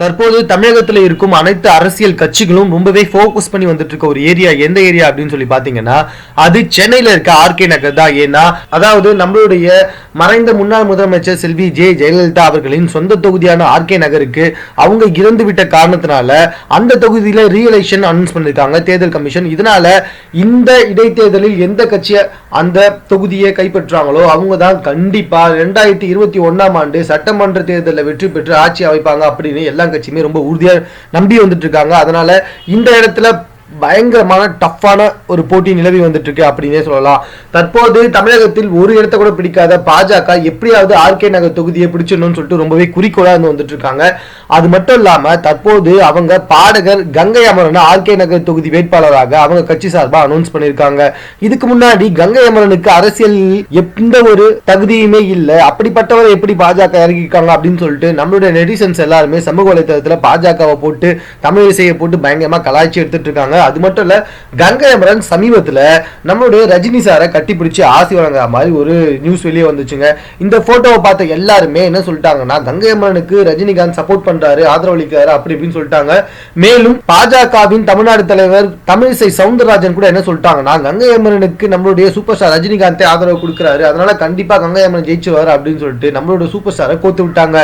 தற்போது தமிழகத்தில் இருக்கும் அனைத்து அரசியல் கட்சிகளும் ரொம்பவே ஃபோக்கஸ் பண்ணி வந்துட்டு இருக்க ஒரு ஏரியா எந்த ஏரியா அப்படின்னு சொல்லி பாத்தீங்கன்னா அது சென்னையில இருக்க ஆர்கே நகர் தான். ஏன்னா அதாவது நம்மளுடைய மறைந்த முன்னாள் முதலமைச்சர் செல்வி ஜே ஜெயலலிதா அவர்களின் சொந்த தொகுதியான ஆர்கே நகருக்கு அவங்க இறந்து விட்ட காரணத்தினால அந்த தொகுதியில ரீஎலெக்ஷன் அனௌன்ஸ் பண்ணியிருக்காங்க தேர்தல் கமிஷன். இதனால இந்த இடைத்தேர்தலில் எந்த கட்சியை அந்த தொகுதியை கைப்பற்றாங்களோ அவங்க தான் கண்டிப்பா ரெண்டாயிரத்தி இருபத்தி ஒன்னாம் ஆண்டு சட்டமன்ற தேர்தலில் வெற்றி பெற்று ஆட்சி அமைப்பாங்க அப்படின்னு எல்லா கட்சியுமே ரொம்ப உறுதியாக நம்பி வந்துட்டு இருக்காங்க. அதனால இந்த இடத்துல பயங்கரமான டஃப்பான ஒரு போட்டி நிலவி வந்துட்டு இருக்கு அப்படின்னே சொல்லலாம். தற்போது தமிழகத்தில் ஒரு இடத்த கூட பிடிக்காத பாஜக எப்படியாவது ஆர்கே நகர் தொகுதியை பிடிச்சிடணும்னு சொல்லிட்டு ரொம்பவே குறிக்கோளா இருந்து வந்துட்டு இருக்காங்க அது மட்டும் இல்லாம தற்போது அவங்க பாடகர் கங்கை அமரன் ஆர்கே நகர் தொகுதி வேட்பாளராக அவங்க கட்சி சார்பாக அனௌன்ஸ் பண்ணியிருக்காங்க. இதுக்கு முன்னாடி கங்கை அமரனுக்கு அரசியல் எந்த ஒரு தகுதியுமே இல்லை. அப்படிப்பட்டவரை எப்படி பாஜக இறக்கிருக்காங்க அப்படின்னு சொல்லிட்டு நம்மளுடைய நெட்டிசன்ஸ் எல்லாருமே சமூக வலைதளத்தில் பாஜகவை போட்டு தமிழ் இசையை போட்டு பயங்கரமா கலாய்ச்சி எடுத்துட்டு இருக்காங்க அது மட்டும் இல்ல கங்கை அமரன் சமீபத்துல நம்மளுடைய ரஜினி சாரை கட்டிப்பிடிச்சு ஆசி வழங்குற மாதிரி ஒரு நியூஸ் வெளியே வந்துச்சுங்க. இந்த போட்டோவை பார்த்த எல்லாருமே என்ன சொல்லிட்டாங்கன்னா கங்கை அமரனுக்கு ரஜினிகாந்த் சப்போர்ட் பண்றாரு ஆதரவளிக்கிறாரு அப்படி இப்படின்னு சொல்லிட்டாங்க. மேலும் பாஜகவின் தமிழ்நாடு தலைவர் தமிழிசை சவுந்தரராஜன் கூட என்ன சொல்லிட்டாங்கன்னா கங்கை அமரனுக்கு நம்மளுடைய சூப்பர் ஸ்டார் ரஜினிகாந்தே ஆதரவு கொடுக்குறாரு. அதனால கண்டிப்பா கங்கை அமரன் ஜெயிச்சுவாரு அப்படின்னு சொல்லிட்டு நம்மளோட சூப்பர் ஸ்டாரை கோத்து விட்டாங்க.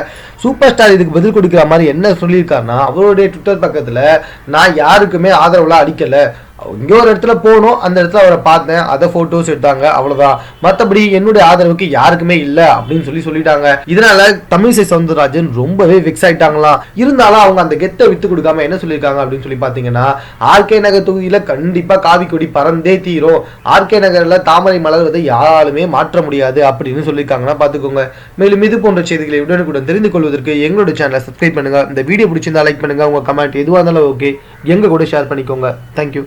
சூப்பர் ஸ்டார் இதுக்கு பதில் கொடுக்குற மாதிரி என்ன சொல்லியிருக்காருன்னா அவருடைய ட்விட்டர் பக்கத்துல நான் யாருக்குமே ஆதரவுலாம் அடிக்கல இங்கே ஒரு இடத்துல போனோம் அந்த இடத்துல அவரை பார்த்தேன் அதை ஃபோட்டோஸ் எடுத்தாங்க அவ்வளோதான் மற்றபடி என்னுடைய ஆதரவுக்கு யாருக்குமே இல்லை அப்படின்னு சொல்லி சொல்லிட்டாங்க. இதனால தமிழிசை சவுந்தரராஜன் ரொம்பவே வெக்ஸ் ஆயிட்டாங்களாம். இருந்தாலும் அவங்க அந்த கெத்தை வித்து கொடுக்காம என்ன சொல்லியிருக்காங்க அப்படின்னு சொல்லி பார்த்தீங்கன்னா ஆர்கே நகர் தொகுதியில் கண்டிப்பாக காவி கொடி பறந்தே தீரும். ஆர்கே நகரில் தாமரை மலர்வதை யாராலுமே மாற்ற முடியாது அப்படின்னு சொல்லியிருக்காங்கன்னா பார்த்துக்கோங்க. மேலும் இது போன்ற செய்திகளை உடனுக்குடன் தெரிந்து கொள்வதற்கு எங்களோட சேனலை சப்ஸ்கிரைப் பண்ணுங்க. இந்த வீடியோ பிடிச்சிருந்தா லைக் பண்ணுங்க. உங்கள் கமெண்ட் எதுவாக இருந்தாலும் ஓகே எங்கள் கூட ஷேர் பண்ணிக்கோங்க. தேங்க்யூ